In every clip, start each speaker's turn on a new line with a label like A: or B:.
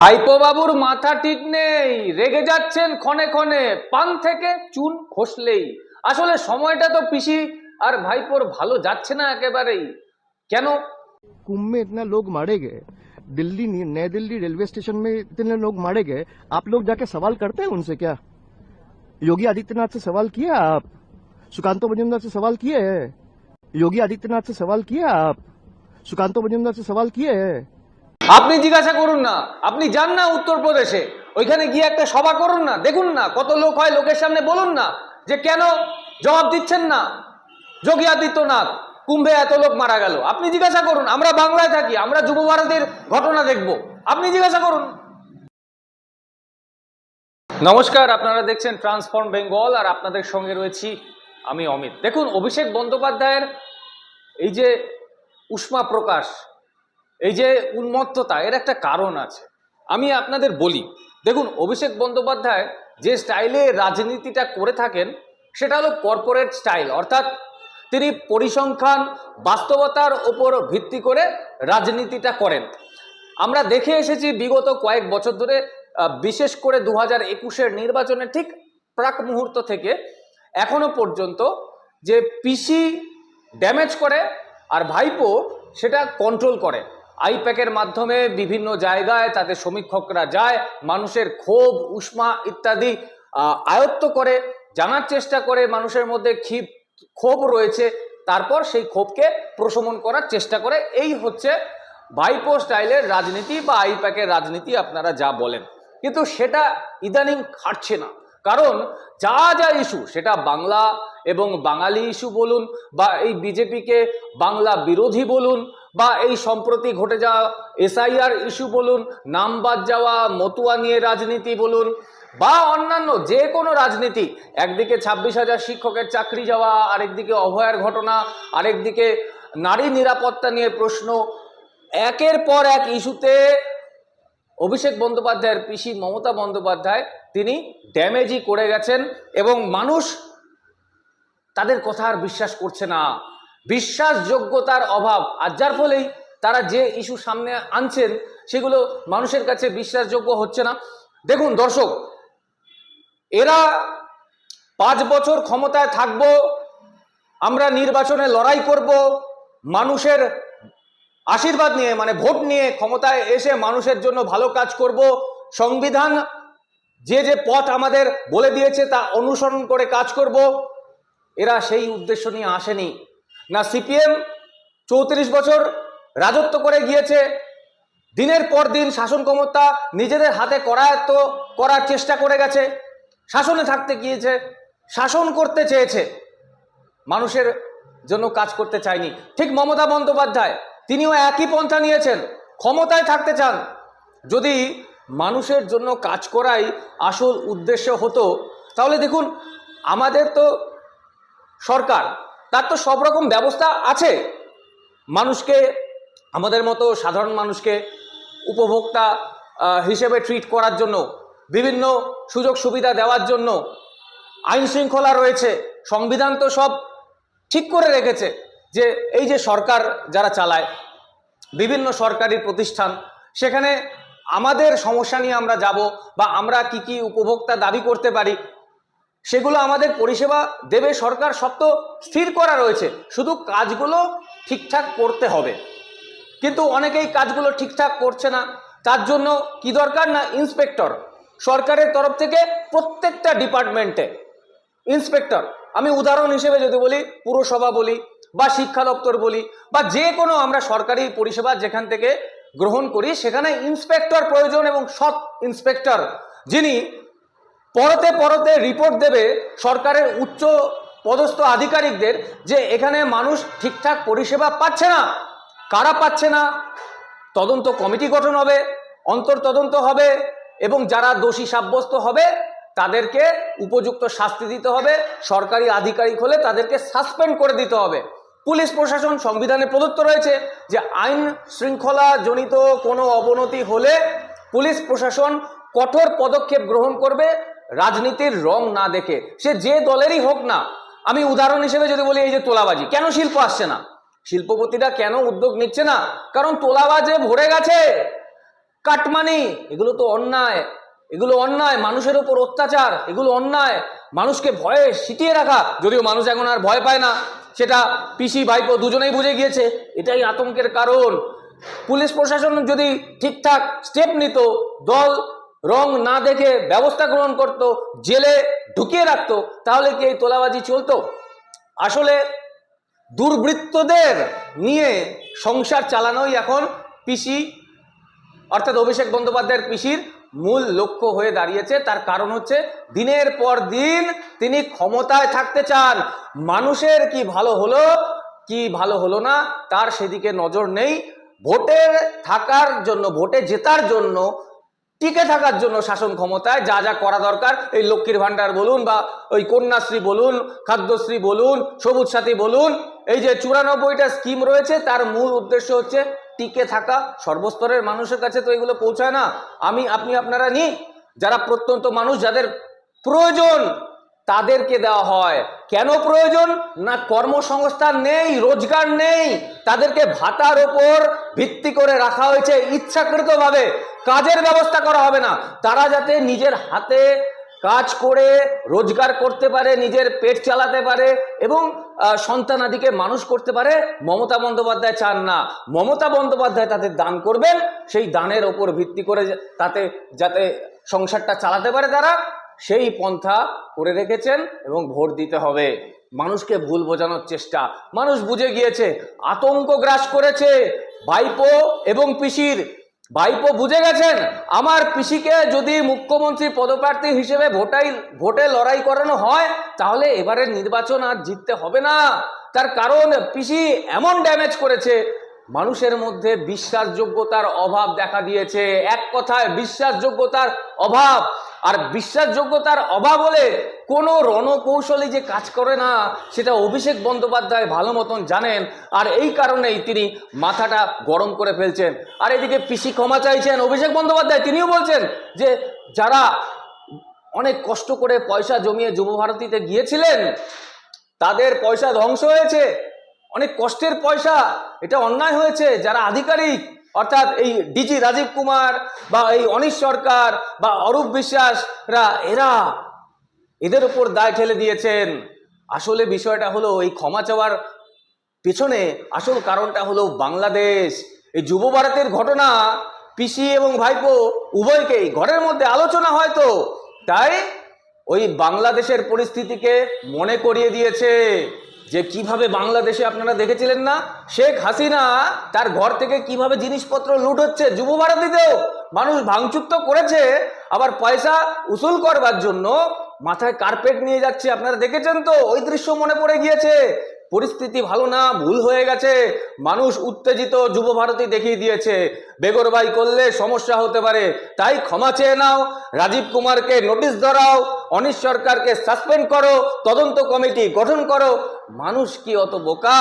A: ভাইপো বাবুর মাথা ঠিক নেই রেগে যাচ্ছেন ক্ষণে ক্ষণে পান থেকে চুন খসলেই আসলে সময়টা তো পিসি আর ভাইপোর ভালো যাচ্ছে না একেবারেই কেন
B: कुंभ में इतना लोग मारे गए दिल्ली नई दिल्ली रेलवे स्टेशन में इतने लोग मारे गए आप लोग जाके सवाल करते हैं उनसे क्या योगी आदित्यनाथ से सवाल किया आप सुकांतो मजुमदार से सवाल किए हैं योगी आदित्यनाथ से सवाल किया आप सुकांतो मजुमदार से सवाल किए हैं
A: আপনি জিজ্ঞাসা করুন না। আপনি যান না উত্তরপ্রদেশে। ওইখানে গিয়ে একটা সভা করুন না, দেখুন না কত লোক হয় লোকের সামনে বলুন না যে কেন জবাব দিচ্ছেন না। যোগী আদিত্যনাথ, কুম্ভে এত লোক মারা গেল। আপনি জিজ্ঞাসা করুন, আমরা বাংলায় থাকি, আমরা যুব ভারতের ঘটনা দেখব। আপনি জিজ্ঞাসা করুন। নমস্কার, আপনারা দেখছেন ট্রান্সফর্ম বেঙ্গল আর আপনাদের সঙ্গে রয়েছি আমি অমিত। দেখুন, অভিষেক বন্দ্যোপাধ্যায়ের এই যে উষ্মা প্রকাশ এই যে উন্মত্ততা, এর একটা কারণ আছে। আমি আপনাদের বলি, দেখুন, অভিষেক বন্দ্যোপাধ্যায় যে স্টাইলে রাজনীতিটা করে থাকেন, সেটা হলো কর্পোরেট স্টাইল অর্থাৎ তিনি পরিসংখ্যান বাস্তবতার ওপর ভিত্তি করে রাজনীতিটা করেন। আমরা দেখে এসেছি বিগত কয়েক বছর ধরে বিশেষ করে দু হাজার একুশের নির্বাচনের ঠিক প্রাক মুহূর্ত থেকে, এখনও পর্যন্ত যে পিসি ড্যামেজ করে আর ভাইপো সেটা কন্ট্রোল করে। আইপ্যাকের মাধ্যমে বিভিন্ন জায়গায় তাদের সমীক্ষকরা যায়, মানুষের ক্ষোভ, উষ্মা ইত্যাদি আয়ত্ত করে, জানার চেষ্টা করে, মানুষের মধ্যে ক্ষিপ ক্ষোভ রয়েছে। তারপর সেই ক্ষোভকে প্রশমন করার চেষ্টা করে। এই হচ্ছে ভাইপো স্টাইলের রাজনীতি বা আইপ্যাকের রাজনীতি, আপনারা যা বলেন। কিন্তু সেটা ইদানিং খাটছে না। কারণ যা যা ইস্যু, সেটা বাংলা এবং বাঙালি ইস্যু বলুন বা এই বিজেপিকে বাংলা বিরোধী বলুন বা এই সম্প্রতি ঘটে যাওয়া এসআইআর ইস্যু বলুন, নাম বাদ যাওয়া, মতুয়া নিয়ে রাজনীতি বলুন, বা অন্যান্য যে কোনো রাজনীতি, একদিকে ছাব্বিশ হাজার শিক্ষকের চাকরি যাওয়া, আরেকদিকে অভয়ার ঘটনা, আরেকদিকে নারী নিরাপত্তা নিয়ে প্রশ্ন, একের পর এক ইস্যুতে অভিষেক বন্দ্যোপাধ্যায়ের পিসি মমতা বন্দ্যোপাধ্যায় তিনি ড্যামেজই করে গেছেন এবং মানুষ তাদের কথা আর বিশ্বাস করছে না। বিশ্বাসযোগ্যতার অভাব। আর যার ফলেই তারা যে ইস্যু সামনে আনছেন, সেগুলো মানুষের কাছে বিশ্বাসযোগ্য হচ্ছে না। দেখুন দর্শক, এরা পাঁচ বছর ক্ষমতায় থাকব, আমরা নির্বাচনে লড়াই করব, মানুষের আশীর্বাদ নিয়ে মানে ভোট নিয়ে ক্ষমতায় এসে মানুষের জন্য ভালো কাজ করব। সংবিধান যে যে পথ আমাদের বলে দিয়েছে তা অনুসরণ করে কাজ করব। এরা সেই উদ্দেশ্য নিয়ে আসেনি। না সিপিএম চৌত্রিশ বছর রাজত্ব করে গিয়েছে। দিনের পর দিন শাসন ক্ষমতা নিজেদের হাতে করায়ত্ত করার চেষ্টা করে গেছে। শাসনে থাকতে গিয়েছে, শাসন করতে চেয়েছে। মানুষের জন্য কাজ করতে চায়নি। ঠিক মমতা বন্দ্যোপাধ্যায়, তিনিও একই পন্থা নিয়েছেন। ক্ষমতায় থাকতে চান। যদি মানুষের জন্য কাজ করাই আসল উদ্দেশ্য হতো, তাহলে দেখুন, আমাদের তো সরকার তার তো সব রকম ব্যবস্থা আছে। মানুষকে, আমাদের মতো সাধারণ মানুষকে উপভোক্তা হিসেবে ট্রিট করার জন্য, বিভিন্ন সুযোগ সুবিধা দেওয়ার জন্য আইন শৃঙ্খলা রয়েছে, সংবিধান তো সব ঠিক করে রেখেছে যে এই যে সরকার যারা চালায়, বিভিন্ন সরকারি প্রতিষ্ঠান, সেখানে আমাদের সমস্যা নিয়ে আমরা যাব বা আমরা কি কি উপভোক্তা দাবি করতে পারি সেগুলো আমাদের পরিষেবা দেবে সরকার সব স্থির করা রয়েছে। শুধু কাজগুলো ঠিকঠাক করতে হবে। কিন্তু অনেকেই কাজগুলো ঠিকঠাক করছে না। তার জন্য কি দরকার না ইন্সপেক্টর? সরকারের তরফ থেকে প্রত্যেকটা ডিপার্টমেন্টে ইন্সপেক্টর, আমি উদাহরণ হিসেবে যদি বলি, পুরসভা বলি বা শিক্ষা দপ্তর বলি বা যে কোনো আমরা সরকারি পরিষেবা যেখান থেকে গ্রহণ করি, সেখানে ইন্সপেক্টর প্রয়োজন এবং সৎ ইন্সপেক্টর যিনি পরতে পরতে রিপোর্ট দেবে সরকারের উচ্চ পদস্থ আধিকারিকদের যে এখানে মানুষ ঠিকঠাক পরিষেবা পাচ্ছে না। কারা পাচ্ছে না? তদন্ত কমিটি গঠন হবে অন্তর তদন্ত হবে এবং যারা দোষী সাব্যস্ত হবে তাদেরকে উপযুক্ত শাস্তি দিতে হবে, সরকারি আধিকারিক হলে তাদেরকে সাসপেন্ড করে দিতে হবে। পুলিশ প্রশাসন সংবিধানে প্রদত্ত রয়েছে যে আইন শৃঙ্খলা জনিত কোনো অবনতি হলে পুলিশ প্রশাসন কঠোর পদক্ষেপ গ্রহণ করবে রাজনীতির রং না দেখে, সে যে দলেরই হোক না, আমি উদাহরণ হিসেবে যদি বলি এই যে তোলাবাজি, কেন শিল্প আসছে না? শিল্পপতিরা কেন উদ্যোগ নিচ্ছে না? কারণ তোলাবাজে ভরে গেছে। কাটমানি, এগুলো তো অন্যায়। এগুলো অন্যায়, মানুষের ওপর অত্যাচার, এগুলো অন্যায়। মানুষকে ভয়ে সিটিয়ে রাখা, যদিও মানুষ এখন আর ভয় পায় না। সেটা পিসি, ভাইপো দুজনেই বুঝে গিয়েছে, এটাই আতঙ্কের কারণ। পুলিশ প্রশাসন যদি ঠিকঠাক স্টেপ নিত, দল রং না দেখে ব্যবস্থা গ্রহণ করত, জেলে ঢুকিয়ে রাখতো, তাহলে কি এই তোলাবাজি চলতো? আসলে দুর্বৃত্তদের নিয়ে সংসার চালানোই এখন পিসি, অর্থাৎ অভিষেক বন্দ্যোপাধ্যায়ের পিসির মূল লক্ষ্য হয়ে দাঁড়িয়েছে। তার কারণ হচ্ছে, দিনের পর দিন তিনি ক্ষমতায় থাকতে চান। মানুষের কি ভালো হলো, কি ভালো হলো না, তার সেদিকে নজর নেই। ভোটের থাকার জন্য, ভোটে জেতার জন্য টিকে থাকার জন্য শাসন ক্ষমতায় যা যা করা দরকার। এই লক্ষ্মীর ভাণ্ডার বলুন বা ওই কন্যাশ্রী বলুন, খাদ্যশ্রী বলুন, সবুজ সাথী বলুন, এই যে চুরানব্বইটা স্কিম রয়েছে, তার মূল উদ্দেশ্য হচ্ছে টিকে থাকা। সর্বস্তরের মানুষের কাছে তো এগুলো পৌঁছায় না। আমি, আপনি, আপনারা নি, যারা প্রত্যন্ত মানুষ, যাদের প্রয়োজন তাদেরকে দেওয়া হয়। কেন প্রয়োজন? না কর্মসংস্থান নেই, রোজগার নেই। তাদেরকে ভাতার ওপর ভিত্তি করে রাখা হয়েছে ইচ্ছাকৃতভাবে। কাজের ব্যবস্থা করা হবে না। তারা যাতে নিজের হাতে কাজ করে, রোজগার করতে পারে, নিজের পেট চালাতে পারে এবং সন্তানাদিকে মানুষ করতে পারে, মমতা বন্দ্যোপাধ্যায় চান না। মমতা বন্দ্যোপাধ্যায় তাদের দান করবেন, সেই দানের ওপর ভিত্তি করে তাতে যাতে সংসারটা চালাতে পারে তারা। সেই পন্থা করে রেখেছেন এবং ভোট দিতে হবে। মানুষকে ভুল বোঝানোর চেষ্টা। মানুষ বুঝে গিয়েছে, আতঙ্ক গ্রাস করেছে। ভাইপো এবং পিসির, ভাইপো বুঝে গেছেন, আমার পিসিকে যদি মুখ্যমন্ত্রী পদপ্রার্থী হিসেবে ভোটাই, ভোটে লড়াই করানো হয়, তাহলে এবারের নির্বাচন আর জিততে হবে না। তার কারণ, পিসি এমন ড্যামেজ করেছে মানুষের মধ্যে বিশ্বাসযোগ্যতার অভাব দেখা দিয়েছে। এক কথায় বিশ্বাসযোগ্যতার অভাব। আর বিশ্বাসযোগ্যতার অভাব হলে কোনো রণকৌশলী যে কাজ করে না, সেটা অভিষেক বন্দ্যোপাধ্যায় ভালো মতন জানেন। আর এই কারণেই তিনি মাথাটা গরম করে ফেলছেন। আর এদিকে পিসি ক্ষমা চাইছেন অভিষেক বন্দ্যোপাধ্যায়। তিনিও বলছেন যে, যারা অনেক কষ্ট করে পয়সা জমিয়ে যুবভারতীতে গিয়েছিলেন, তাদের পয়সা ধ্বংস হয়েছে। অনেক কষ্টের পয়সা, এটা অন্যায় হয়েছে। যারা আধিকারিক, অর্থাৎ এই ডিজি রাজীব কুমার বা এই অনিশ সরকার বা অরূপ বিশ্বাসরা, এরা এদের উপর দায় ঠেলে দিয়েছেন। আসলে বিষয়টা হলো, এই ক্ষমা চাওয়ার পেছনে আসল কারণটা হলো বাংলাদেশ। এই যুব ভারতের ঘটনা, পিসি এবং ভাইপো উভয়কেই ঘরের মধ্যে আলোচনা হয়তো, তাই ওই বাংলাদেশের পরিস্থিতিকে মনে করিয়ে দিয়েছে। যে কীভাবে বাংলাদেশে আপনারা দেখেছিলেন না? শেখ হাসিনা তার ঘর থেকে কীভাবে জিনিসপত্র লুট হচ্ছে? যুব ভারতীতেও মানুষ ভাঙচুর তো করেছে, আবার পয়সা উসুল করবার জন্য মাথায় কার্পেট নিয়ে যাচ্ছে। আপনারা দেখেছেন তো? ওই দৃশ্য মনে পড়ে গিয়েছে। পরিস্থিতি ভালো না, ভুল হয়ে গেছে। মানুষ উত্তেজিত, যুব ভারতী দেখিয়ে দিয়েছে। বেগরবাই করলে সমস্যা হতে পারে, তাই ক্ষমা চেয়ে নাও। রাজীব কুমারকে নোটিশ ধরাও, অনিশ সরকারকে সাসপেন্ড করো, তদন্ত কমিটি গঠন করো। মানুষ কি অত বোকা?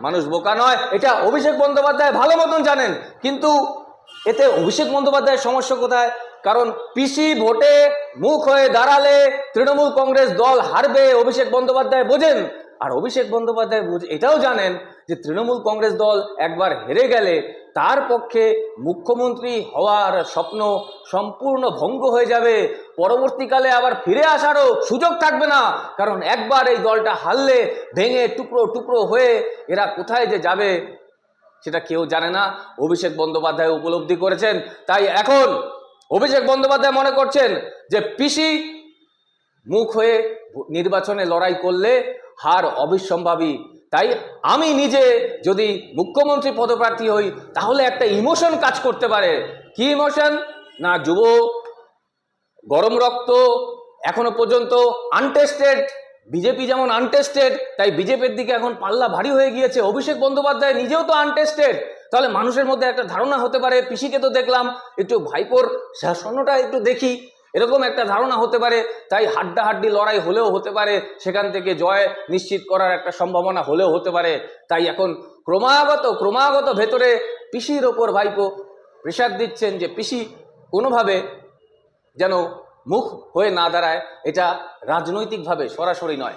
A: মানুষ বোকা নয়। এটা অভিষেক বন্দ্যোপাধ্যায় ভালো মতন জানেন, কিন্তু এতে অভিষেক বন্দ্যোপাধ্যায়ের সমস্যা কোথায়? কারণ পিসি ভোটে মুখ হয়ে দাঁড়ালে তৃণমূল কংগ্রেস দল হারবে, অভিষেক বন্দ্যোপাধ্যায় বোঝেন। আর অভিষেক বন্দ্যোপাধ্যায় এটাও জানেন যে তৃণমূল কংগ্রেস দল একবার হেরে গেলে তার পক্ষে মুখ্যমন্ত্রী হওয়ার স্বপ্ন সম্পূর্ণ ভঙ্গ হয়ে যাবে। পরবর্তীকালে আবার ফিরে আসারও সুযোগ থাকবে না। কারণ একবার এই দলটা হারলে ভেঙে টুকরো টুকরো হয়ে এরা কোথায় যে যাবে সেটা কেউ জানে না। অভিষেক বন্দ্যোপাধ্যায় উপলব্ধি করেছেন। তাই এখন অভিষেক বন্দ্যোপাধ্যায় মনে করছেন যে পিসি মুখ হয়ে নির্বাচনে লড়াই করলে হার অবিসম্ভাবী। তাই আমি নিজে যদি মুখ্যমন্ত্রী পদপ্রার্থী হই, তাহলে একটা ইমোশন কাজ করতে পারে। কি ইমোশন? না, যুব, গরম রক্ত, এখনও পর্যন্ত আনটেস্টেড। বিজেপি যেমন আনটেস্টেড, তাই বিজেপির দিকে এখন পাল্লা ভারী হয়ে গিয়েছে। অভিষেক বন্দ্যোপাধ্যায় নিজেও তো আনটেস্টেড। তাহলে মানুষের মধ্যে একটা ধারণা হতে পারে। পিসিকে তো দেখলাম, একটু ভাইপোর শাসনটা একটু দেখি। এরকম একটা ধারণা হতে পারে, তাই হাড্ডাহাড্ডি লড়াই হলেও হতে পারে, সেখান থেকে জয় নিশ্চিত করার একটা সম্ভাবনা হলেও হতে পারে, তাই এখন ক্রমাগত ক্রমাগত ভেতরে পিসির ওপর ভাইপো প্রেশার দিচ্ছেন যে পিসি কোনোভাবে যেন মুখ হয়ে না দাঁড়ায়, এটা রাজনৈতিকভাবে সরাসরি নয়।